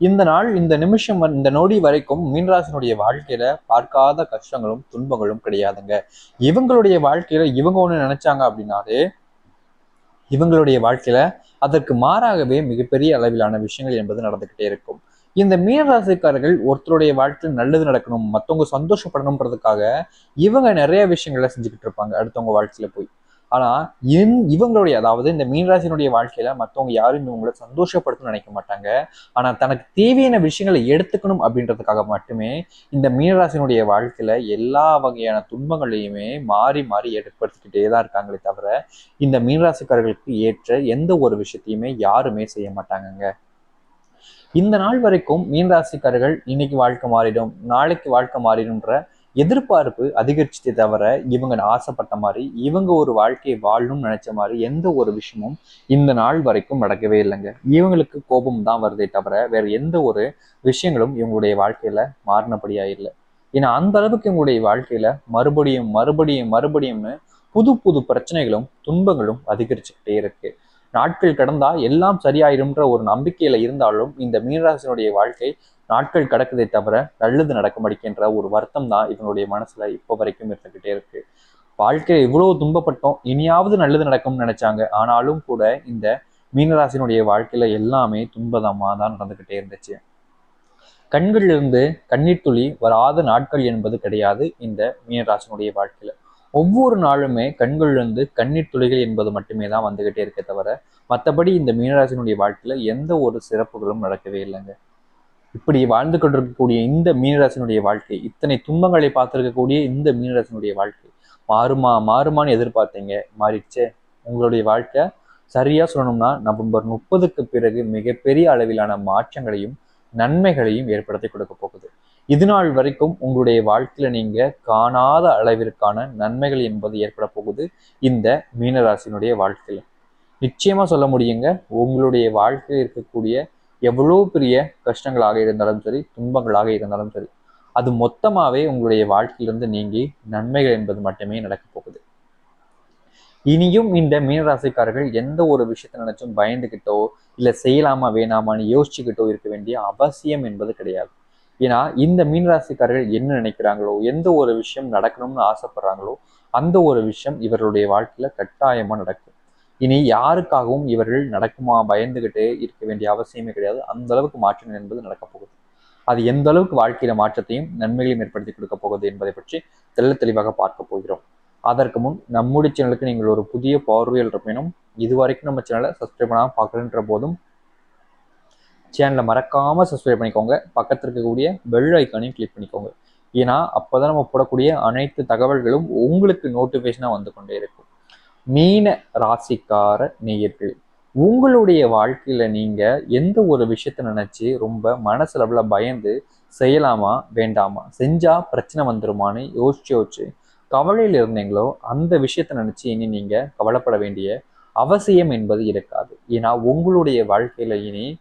இந்த நாள் இந்த நிமிஷம் இந்த நொடி வரைக்கும் மீனராசனுடைய வாழ்க்கையில பார்க்காத கஷ்டங்களும் துன்பங்களும் கிடையாதுங்க. இவங்களுடைய வாழ்க்கையில இவங்க ஒண்ணு நினைச்சாங்க அப்படின்னாலே இவங்களுடைய வாழ்க்கையில அதற்கு மாறாகவே மிகப்பெரிய அளவிலான விஷயங்கள் என்பது நடந்துகிட்டே இருக்கும். இந்த மீனராசிக்காரர்கள் ஒருத்தருடைய வாழ்க்கையில் நல்லது நடக்கணும் மற்றவங்க சந்தோஷப்படணும்ன்றதுக்காக இவங்க நிறைய விஷயங்களை செஞ்சுக்கிட்டு இருப்பாங்க அடுத்தவங்க வாழ்க்கையில போய். ஆனா இன் இவங்களுடைய அதாவது இந்த மீனராசினுடைய வாழ்க்கையில மற்றவங்க யாரும் இவங்களை சந்தோஷப்படுத்தணும்னு நினைக்க மாட்டாங்க. ஆனா தனக்கு தேவையான விஷயங்களை எடுத்துக்கணும் அப்படின்றதுக்காக மட்டுமே இந்த மீனராசினுடைய வாழ்க்கையில எல்லா வகையான துன்பங்களையுமே மாறி மாறி ஏற்படுத்திக்கிட்டே தான் இருக்காங்களே தவிர இந்த மீனராசிக்காரர்களுக்கு ஏற்ற எந்த ஒரு விஷயத்தையுமே யாருமே செய்ய மாட்டாங்கங்க. இந்த நாள் வரைக்கும் மீனராசிக்காரர்கள் இன்னைக்கு வாழ்க்கை மாறிடும் நாளைக்கு வாழ்க்கை மாறிடும்ன்ற எதிர்பார்ப்பு அதிகரிச்சதே தவிர இவங்க ஆசைப்பட்ட மாதிரி இவங்க ஒரு வாழ்க்கையை வாழணும்னு நினைச்ச மாதிரி எந்த ஒரு விஷயமும் இந்த நாள் வரைக்கும் நடக்கவே இல்லைங்க. இவங்களுக்கு கோபம் தான் வருதே தவிர வேற எந்த ஒரு விஷயங்களும் இவங்களுடைய வாழ்க்கையில மாறினபடியா இல்லை. ஏன்னா அந்த அளவுக்கு இவங்களுடைய வாழ்க்கையில மறுபடியும் மறுபடியும் மறுபடியும்னு புது புது பிரச்சனைகளும் துன்பங்களும் அதிகரிச்சுக்கிட்டே இருக்கு. நாட்கள் கடந்தா எல்லாம் சரியாயிரும்ன்ற ஒரு நம்பிக்கையில இருந்தாலும் இந்த மீனராசினுடைய வாழ்க்கை நாட்கள் கடக்குதே தவிர நல்லது நடக்க மாட்டேங்கிற ஒரு வருத்தம் தான் இவனுடைய மனசுல இப்போ வரைக்கும் இருந்துகிட்டே இருக்கு. வாழ்க்கையில இவ்வளவு துன்பப்பட்டோம் இனியாவது நல்லது நடக்கும்னு நினைச்சாங்க. ஆனாலும் கூட இந்த மீனராசினுடைய வாழ்க்கையில எல்லாமே துன்பதமா தான் நடந்துகிட்டே இருந்துச்சு. கண்களிலிருந்து கண்ணீர் துளி வராத நாட்கள் என்பது கிடையாது இந்த மீனராசினுடைய வாழ்க்கையில. ஒவ்வொரு நாளுமே கண்களிலிருந்து கண்ணீர் துளிகள் என்பது மட்டுமே தான் வந்துகிட்டே இருக்கே தவிர மற்றபடி இந்த மீனராசினுடைய வாழ்க்கையில எந்த ஒரு சிறப்புகளும் நடக்கவே இல்லைங்க. இப்படி வாழ்ந்து கொண்டிருக்கக்கூடிய இந்த மீனராசினுடைய வாழ்க்கை இத்தனை துன்பங்களை பார்த்துருக்கக்கூடிய இந்த மீனராசினுடைய வாழ்க்கை மாறுமா மாறுமான்னு எதிர்பார்த்தீங்க மாறிடுச்சே. உங்களுடைய வாழ்க்கை சரியா சொல்லணும்னா நவம்பர் முப்பதுக்கு பிறகு மிகப்பெரிய அளவிலான மாற்றங்களையும் நன்மைகளையும் ஏற்படுத்தி கொடுக்க போகுது. இது நாள் வரைக்கும் உங்களுடைய வாழ்க்கையில நீங்க காணாத அளவிற்கான நன்மைகள் என்பது ஏற்பட போகுது இந்த மீனராசினுடைய வாழ்க்கையில. நிச்சயமா சொல்ல முடியுங்க உங்களுடைய வாழ்க்கையில் இருக்கக்கூடிய எவ்வளோ பெரிய கஷ்டங்களாக இருந்தாலும் சரி துன்பங்களாக இருந்தாலும் சரி அது மொத்தமாவே உங்களுடைய வாழ்க்கையிலிருந்து நீங்கி நன்மைகள் என்பது மட்டுமே நடக்க போகுது. இனியும் இந்த மீனராசிக்காரர்கள் எந்த ஒரு விஷயத்தை நினைச்சும் பயந்துகிட்டோ இல்லை செய்யலாமா வேணாமான்னு யோசிச்சுக்கிட்டோ இருக்க வேண்டிய அவசியம் என்பது கிடையாது. ஏன்னா இந்த மீனராசிக்காரர்கள் என்ன நினைக்கிறாங்களோ எந்த ஒரு விஷயம் நடக்கணும்னு ஆசைப்படுறாங்களோ அந்த ஒரு விஷயம் இவர்களுடைய வாழ்க்கையில கட்டாயமா நடக்கும். இனி யாருக்காகவும் இவர்கள் நடக்குமா பயந்துகிட்டே இருக்க வேண்டிய அவசியமே கிடையாது. அந்த அளவுக்கு மாற்றம் என்பது நடக்கப் போகுது. அது எந்த அளவுக்கு வாழ்க்கையில மாற்றத்தையும் நன்மைகளையும் ஏற்படுத்தி கொடுக்க போகுது என்பதை பற்றி தெல்ல தெளிவாக பார்க்க போகிறோம். அதற்கு முன் நம்முடைய சேனலுக்கு நீங்கள் ஒரு புதிய பார்வையில் இருப்பினும் இது வரைக்கும் நம்ம சேனலை சப்ஸ்கிரைப் பண்ணாமல் பார்க்குறன்ற போதும் சேனலை மறக்காம சப்ஸ்கிரைப் பண்ணிக்கோங்க. பக்கத்தில் இருக்கக்கூடிய பெல் ஐக்கானையும் கிளிக் பண்ணிக்கோங்க. ஏன்னா அப்போதான் நம்ம போடக்கூடிய அனைத்து தகவல்களும் உங்களுக்கு நோட்டிஃபிகேஷனாக வந்து கொண்டே இருக்கும். மீன ராசிக்கார நேயர்கள் உங்களுடைய வாழ்க்கையில நீங்க எந்த ஒரு விஷயத்த நினைச்சு ரொம்ப மனசளவுல பயந்து செய்யலாமா வேண்டாமா செஞ்சா பிரச்சனை வந்துருமான்னு யோசிச்சு யோசிச்சு கவலையில் இருந்தீங்களோ அந்த விஷயத்த நினைச்சு இனி நீங்க கவலைப்பட வேண்டிய அவசியம் என்பது இருக்காது. ஏன்னா உங்களுடைய வாழ்க்கையில இனி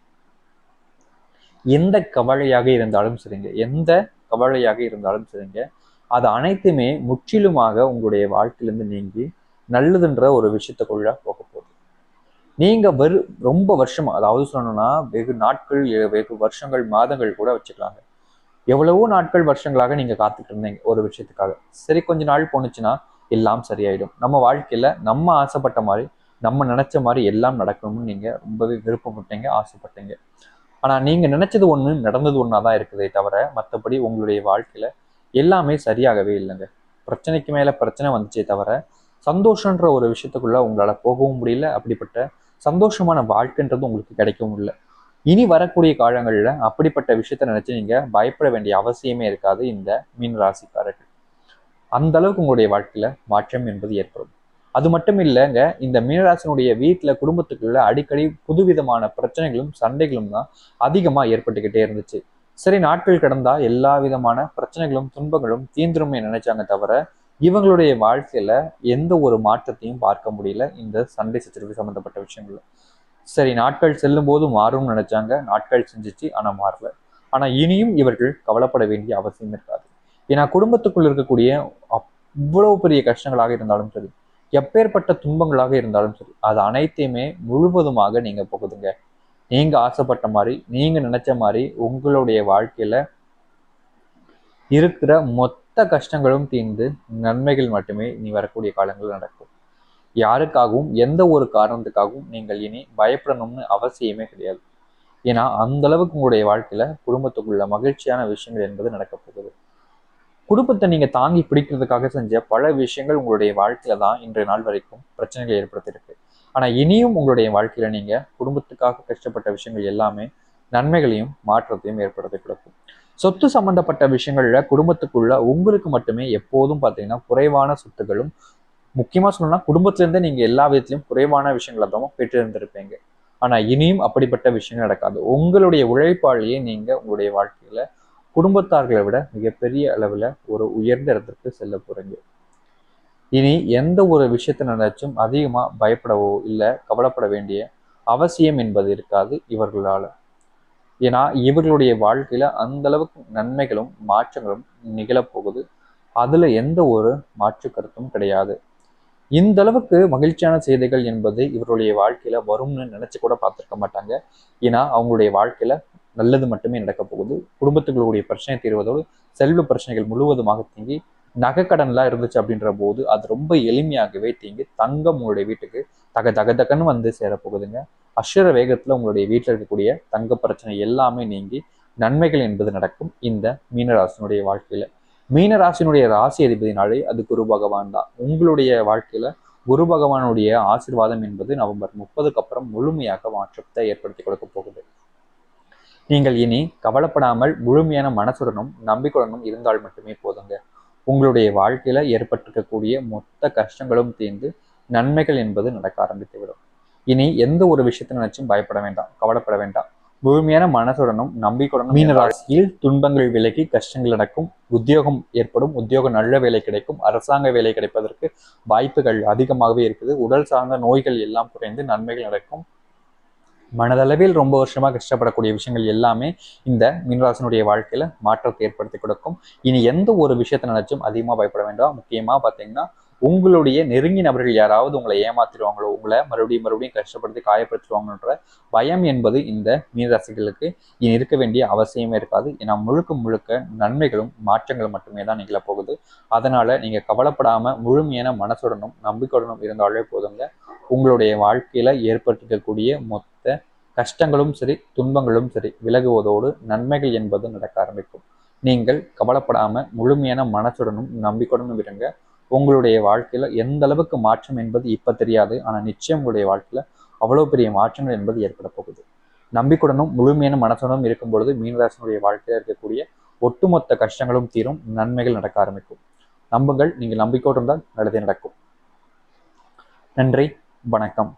எந்த கவலையாக இருந்தாலும் சரிங்க எந்த கவலையாக இருந்தாலும் சரிங்க அது அனைத்துமே முற்றிலுமாக உங்களுடைய வாழ்க்கையிலிருந்து நீங்கி நல்லதுன்ற ஒரு விஷயத்துக்குள்ள போக போகுது. நீங்க வெறு ரொம்ப வருஷமா அதாவது சொல்லணும்னா வெகு நாட்கள் வெகு வருஷங்கள் மாதங்கள் கூட வச்சுக்கலாங்க. எவ்வளவோ நாட்கள் வருஷங்களாக நீங்க காத்துட்டு இருந்தீங்க ஒரு விஷயத்துக்காக. சரி கொஞ்ச நாள் போணுச்சுன்னா எல்லாம் சரியாயிடும். நம்ம வாழ்க்கையில நம்ம ஆசைப்பட்ட மாதிரி நம்ம நினைச்ச மாதிரி எல்லாம் நடக்கணும்னு நீங்க ரொம்பவே விருப்பப்பட்டீங்க ஆசைப்பட்டீங்க. ஆனா நீங்க நினைச்சது ஒண்ணு நடந்தது ஒண்ணா தான் இருக்குதே தவிர மற்றபடி உங்களுடைய வாழ்க்கையில எல்லாமே சரியாகவே இல்லைங்க. பிரச்சனைக்கு மேல பிரச்சனை வந்துச்சே தவிர சந்தோஷன்ற ஒரு விஷயத்துக்குள்ள உங்களால போகவும் முடியல. அப்படிப்பட்ட சந்தோஷமான வாழ்க்கைன்றது உங்களுக்கு கிடைக்கவும் இல்லை. இனி வரக்கூடிய காலங்கள்ல அப்படிப்பட்ட விஷயத்த நினைச்சு நீங்க பயப்பட வேண்டிய அவசியமே இருக்காது இந்த மீன் ராசிக்காரர்கள். அந்த அளவுக்கு உங்களுடைய வாழ்க்கையில மாற்றம் என்பது ஏற்படும். அது மட்டும் இல்லைங்க இந்த மீனராசினுடைய வீட்டுல குடும்பத்துக்குள்ள அடிக்கடி புதுவிதமான பிரச்சனைகளும் சண்டைகளும் தான் அதிகமா ஏற்பட்டுக்கிட்டே இருந்துச்சு. சரி நாட்கள் கடந்தா எல்லா விதமான பிரச்சனைகளும் துன்பங்களும் தீந்துருமே நினைச்சாங்க தவிர இவங்களுடைய வாழ்க்கையில எந்த ஒரு மாற்றத்தையும் பார்க்க முடியல. இந்த சண்டை சச்சரவு சம்பந்தப்பட்ட விஷயங்கள்ல. சரி நாட்கள் செல்லும் போது மாறும்னு நினைச்சாங்க. நாட்கள் செஞ்சிச்சு ஆனா மாறல. ஆனா இனியும் இவர்கள் கவலைப்பட வேண்டிய அவசியம் இருக்காது. ஏன்னா குடும்பத்துக்குள்ள இருக்கக்கூடிய அவ்வளவு பெரிய கஷ்டங்களாக இருந்தாலும் சரி எப்பேற்பட்ட துன்பங்களாக இருந்தாலும் சரி அது அனைத்தையுமே முழுவதுமாக நீங்க போகுதுங்க. நீங்க ஆசைப்பட்ட மாதிரி நீங்க நினைச்ச மாதிரி உங்களுடைய வாழ்க்கையில இருக்கிற மொத்த கஷ்டங்களும் தீர்ந்து நன்மைகள் மட்டுமே இனி வரக்கூடிய காலங்கள் நடக்கும். யாருக்காகவும் எந்த ஒரு காரணத்துக்காகவும் நீங்கள் இனி பயப்படணும்னு அவசியமே கிடையாது. ஏன்னா அந்த அளவுக்கு உங்களுடைய வாழ்க்கையில குடும்பத்துக்குள்ள மகிழ்ச்சியான விஷயங்கள் என்பது நடக்க போகுது. குடும்பத்தை நீங்க தாங்கி பிடிக்கிறதுக்காக செஞ்ச பல விஷயங்கள் உங்களுடைய வாழ்க்கையில தான் இன்றைய நாள் வரைக்கும் பிரச்சனைகள் ஏற்படுத்தியிருக்கு. ஆனா இனியும் உங்களுடைய வாழ்க்கையில நீங்க குடும்பத்துக்காக கஷ்டப்பட்ட விஷயங்கள் எல்லாமே நன்மைகளையும் மாற்றத்தையும் ஏற்படுத்தி கொடுக்கும். சொத்து சம்பந்தப்பட்ட விஷயங்கள்ல குடும்பத்துக்குள்ள உங்களுக்கு மட்டுமே எப்போதும் பார்த்தீங்கன்னா குறைவான சொத்துகளும் முக்கியமா சொல்லணும்னா குடும்பத்திலேருந்தே நீங்கள் நீங்க எல்லா விதத்துலையும் குறைவான விஷயங்களை தான் பெற்றிருந்திருப்பீங்க ஆனா இனியும் அப்படிப்பட்ட விஷயங்கள் நடக்காது. உங்களுடைய உழைப்பாளியே நீங்க உங்களுடைய வாழ்க்கையில குடும்பத்தார்களை விட மிகப்பெரிய அளவுல ஒரு உயர்ந்த இடத்திற்கு செல்ல போறீங்க. இனி எந்த ஒரு விஷயத்தை நினைச்சும் அதிகமா பயப்படவோ இல்லை கவலைப்பட வேண்டிய அவசியம் என்பது இருக்காது இவர்களால். ஏன்னா இவர்களுடைய வாழ்க்கையில அந்த அளவுக்கு நன்மைகளும் மாற்றங்களும் நிகழப்போகுது. அதுல எந்த ஒரு மாற்று கருத்தும் கிடையாது. இந்த அளவுக்கு மகிழ்ச்சியான செய்திகள் என்பது இவருடைய வாழ்க்கையில வரும்னு நினைச்சு கூட பார்த்துருக்க மாட்டாங்க. ஏன்னா அவங்களுடைய வாழ்க்கையில நல்லது மட்டுமே நடக்க போகுது. குடும்பத்துகளுடைய பிரச்சனை தீர்வதோடு செல்வ பிரச்சனைகள் முழுவதுமாக தீங்கி நகைக்கடன்லாம் இருந்துச்சு அப்படின்ற போது அது ரொம்ப எளிமையாகவே தீங்கி தங்கம் உங்களுடைய வீட்டுக்கு தக தக தகன்னு வந்து சேரப்போகுதுங்க. அசுர வேகத்துல உங்களுடைய வீட்டில் இருக்கக்கூடிய தங்க பிரச்சனை எல்லாமே நீங்கி நன்மைகள் என்பது நடக்கும் இந்த மீனராசினுடைய வாழ்க்கையில. மீனராசினுடைய ராசி அதிபதினாலே அது குரு பகவான் தான். உங்களுடைய வாழ்க்கையில குரு பகவானுடைய ஆசிர்வாதம் என்பது நவம்பர் முப்பதுக்கு அப்புறம் முழுமையாக மாற்றத்தை ஏற்படுத்தி கொடுக்க போகுது. நீங்கள் இனி கவலைப்படாமல் முழுமையான மனசுடனும் நம்பிக்கையுடனும் இருந்தால் மட்டுமே போதுங்க. உங்களுடைய வாழ்க்கையில ஏற்பட்டிருக்கக்கூடிய மொத்த கஷ்டங்களும் தீர்ந்து நன்மைகள் என்பது நடக்க ஆரம்பித்துவிடும். இனி எந்த ஒரு விஷயத்தை நினைச்சும் பயப்பட வேண்டாம் கவலைப்பட வேண்டாம். முழுமையான மனசுடனும் நம்பிக்கையுடனும் மீன ராசியில் துன்பங்கள் விலகி கஷ்டங்கள் நடக்கும் உத்தியோகம் ஏற்படும் உத்தியோகம் நல்ல வேலை கிடைக்கும் அரசாங்க வேலை கிடைப்பதற்கு வாய்ப்புகள் அதிகமாகவே இருக்குது. உடல் சார்ந்த நோய்கள் எல்லாம் குறைந்து நன்மைகள் நடக்கும். மனதளவில் ரொம்ப வருஷமா கஷ்டப்படக்கூடிய விஷயங்கள் எல்லாமே இந்த மீனராசனுடைய வாழ்க்கையில மாற்றத்தை ஏற்படுத்தி கொடுக்கும். இனி எந்த ஒரு விஷயத்தை நினைச்சும் அதிகமா பயப்பட வேண்டாம். முக்கியமா பாத்தீங்கன்னா உங்களுடைய நெருங்கிய நபர்கள் யாராவது உங்களை ஏமாத்திடுவாங்களோ உங்களை மறுபடியும் மறுபடியும் கஷ்டப்படுத்தி காயப்படுத்திடுவாங்கன்ற பயம் என்பது இந்த மீனராசிகளுக்கு இனி இருக்க வேண்டிய அவசியமே இருக்காது. ஏன்னா முழுக்க முழுக்க நன்மைகளும் மாற்றங்களும் மட்டுமே தான் நிகழப்போகுது அதனால நீங்க கவலைப்படாம முழுமையான மனசுடனும் நம்பிக்கையுடனும் இருந்தாலே போதுங்க. உங்களுடைய வாழ்க்கையில ஏற்பட்டிருக்கக்கூடிய மொத்த கஷ்டங்களும் சரி துன்பங்களும் சரி விலகுவதோடு நன்மைகள் என்பது நடக்க ஆரம்பிக்கும். நீங்கள் கவலைப்படாம முழுமையான மனசுடனும் நம்பிக்கையுடனும் இருங்க. உங்களுடைய வாழ்க்கையில எந்த அளவுக்கு மாற்றம் என்பது இப்ப தெரியாது. ஆனால் நிச்சயம் உங்களுடைய வாழ்க்கையில அவ்வளவு பெரிய மாற்றங்கள் என்பது ஏற்பட போகுது. நம்பிக்கையுடனும் முழுமையான மனசுடனும் இருக்கும் பொழுது மீனராசனுடைய வாழ்க்கையில இருக்கக்கூடிய ஒட்டுமொத்த கஷ்டங்களும் தீரும் நன்மைகள் நடக்க ஆரம்பிக்கும். நம்புங்கள் நீங்கள் நம்பிக்கையோடு இருந்தால் நல்லதே நடக்கும். நன்றி வணக்கம்.